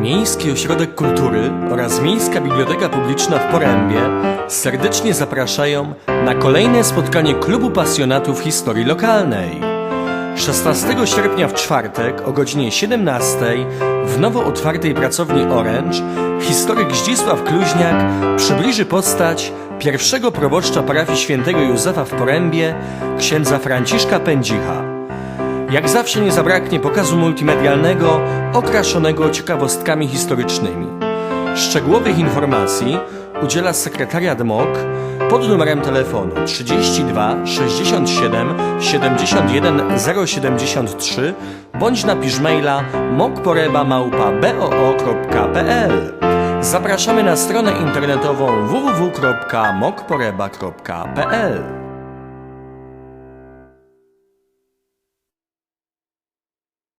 Miejski Ośrodek Kultury oraz Miejska Biblioteka Publiczna w Porębie serdecznie zapraszają na kolejne spotkanie Klubu Pasjonatów Historii Lokalnej. 16 sierpnia w czwartek o godzinie 17 w nowo otwartej pracowni Orange historyk Zdzisław Kluźniak przybliży postać pierwszego proboszcza parafii świętego Józefa w Porębie, księdza Franciszka Pędzicha. Jak zawsze nie zabraknie pokazu multimedialnego okraszonego ciekawostkami historycznymi. Szczegółowych informacji udziela sekretariat MOK pod numerem telefonu 32 67 71 073 bądź napisz maila mokporeba.boo.pl Zapraszamy na stronę internetową www.mokporeba.pl